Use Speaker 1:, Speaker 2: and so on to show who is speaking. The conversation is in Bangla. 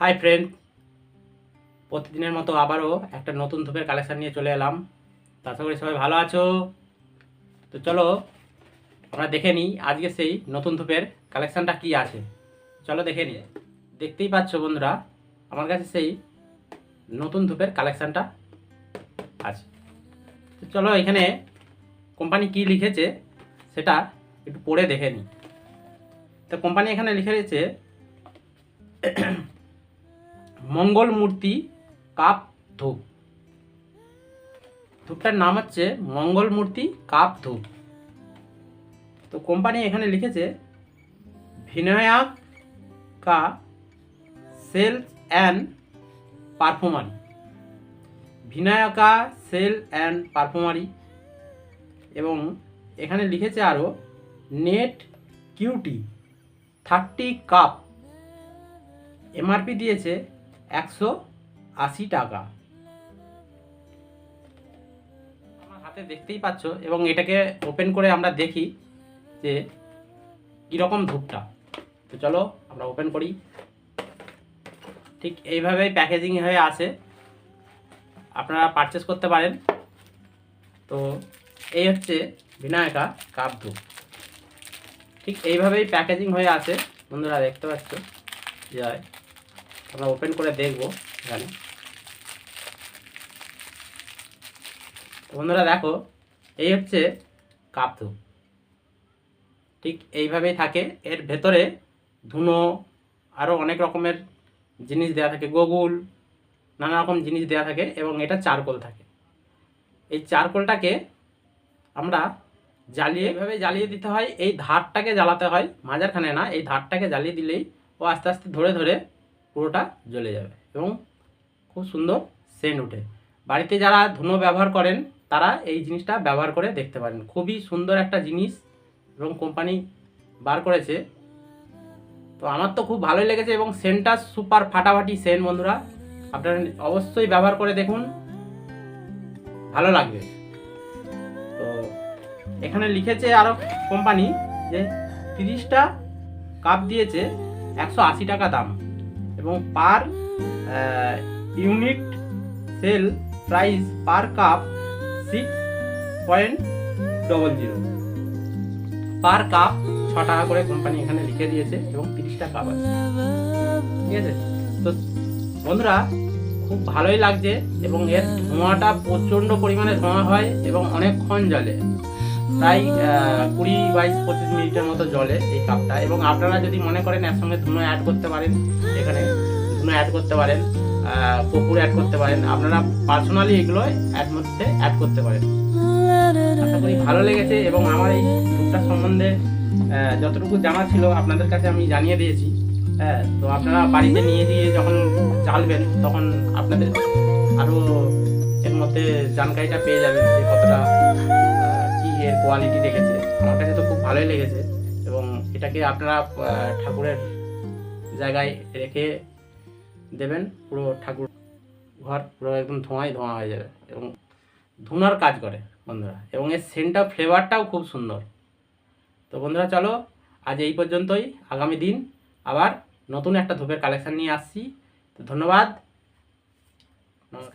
Speaker 1: হাই ফ্রেন্ড প্রতিদিনের মতো আবারও একটা নতুন ধূপের কালেকশান নিয়ে চলে এলাম। আশা করি সবাই ভালো আছো। তো চলো, আমরা দেখে নিই আজকে সেই নতুন ধূপের কালেকশানটা কি আছে। চলো দেখে নিই। দেখতেই পাচ্ছ বন্ধুরা, আমার কাছে সেই নতুন ধূপের কালেকশানটা আছে। তো চলো এখানে কোম্পানি কি লিখেছে সেটা একটু পড়ে দেখে নিই। তো কোম্পানি এখানে লিখে রয়েছে মঙ্গল মূর্তি, কাপ ধূপ। ধূপটার নাম হচ্ছে মঙ্গল মূর্তি, কাপ ধূপ। তো কোম্পানি এখানে লিখেছে, Vinayaka sales and perfumery. Vinayaka sale and perfumery. এবং এখানে লিখেছে আরও net QT, thirty cup. MRP দিয়েছে একশো আশি টাকা। আমার হাতে দেখতেই পাচ্ছ, এবং এটাকে ওপেন করে আমরা দেখি যে কীরকম ধূপটা। তো চলো, আমরা ওপেন করি। ঠিক এইভাবেই প্যাকেজিং হয়ে আসে আপনারা পারচেস করতে পারেন। তো এই হচ্ছে বিনায়কা কাপ ধূপ। ঠিক এইভাবেই প্যাকেজিং হয়ে আসে বন্ধুরা, দেখতে পাচ্ছ? যায় আমরা ওপেন করে দেখব এখানে। বন্ধুরা দেখো, এই হচ্ছে কাপ ধূপ। ঠিক এইভাবেই থাকে। এর ভেতরে ধুনো আরও অনেক রকমের জিনিস দেওয়া থাকে, গোগুল, নানা রকম জিনিস দেওয়া থাকে এবং এটা চারকোল থাকে। এই চারকোলটাকে আমরা জ্বালিয়ে এভাবে জ্বালিয়ে দিতে হয়। এই ধারটাকে জ্বালাতে হয়, মাঝারখানে না, এই ধারটাকে জ্বালিয়ে দিলেই ও আস্তে আস্তে ধরে ধরে পুরোটা জ্বলে যাবে এবং খুব সুন্দর সেন্ট ওঠে। বাড়িতে যারা ধুনো ব্যবহার করেন, তারা এই জিনিসটা ব্যবহার করে দেখতে পারেন। খুবই সুন্দর একটা জিনিস এবং কোম্পানি বার করেছে। তো আমার তো খুব ভালোই লেগেছে এবং সেন্টটা সুপার ফাটাফাটি সেন্ট বন্ধুরা। আপনারা অবশ্যই ব্যবহার করে দেখুন। ভালো লাগবে। তো এখানে লিখেছে আরও কোম্পানি যে তিরিশটা কাপ দিয়েছে, একশো আশি টাকা দাম। এবং per unit sale price per cup six point double zero per cup ছ টাকা করে কোম্পানি এখানে লিখে দিয়েছে এবং তিরিশটা কাপ আছে। ঠিক আছে? তো বন্ধুরা, খুব ভালোই লাগছে এবং এর ধোঁয়াটা প্রচণ্ড পরিমাণে ধোঁয়া হয় এবং অনেকক্ষণ জ্বলে। প্রায় কুড়ি বাইশ পঁচিশ মিনিটের মতো জলে এই কাপটা। এবং আপনারা যদি মনে করেন একসঙ্গে ধুনো অ্যাড করতে পারেন, এখানে ধুনো অ্যাড করতে পারেন কপুর অ্যাড করতে পারেন, আপনারা পার্সোনালি এগুলো অ্যাড মধ্যে অ্যাড করতে পারেন। আশা করি ভালো লেগেছে এবং আমার এই ধূপটার সম্বন্ধে যতটুকু জানা ছিল আপনাদের কাছে আমি জানিয়ে দিয়েছি। হ্যাঁ তো আপনারা বাড়িতে নিয়ে গিয়ে যখন চালবেন তখন আপনাদের আরও এর মধ্যে জানকারিটা পেয়ে যাবেন যে কতটা এর কোয়ালিটি দেখেছে। আমার কাছে তো খুব ভালোই লেগেছে এবং এটাকে আপনারা ঠাকুরের জায়গায় রেখে দেবেন, পুরো ঠাকুর ঘর পুরো একদম ধোঁয়ায় ধোঁয়া হয়ে যাবে এবং ধুনার কাজ করে বন্ধুরা এবং এর সেন্টটা ফ্লেভারটাও খুব সুন্দর। তো বন্ধুরা চলো, আজ এই পর্যন্তই। আগামী দিন আবার নতুন একটা ধূপের কালেকশান নিয়ে আসছি। তো ধন্যবাদ। নমস্কার।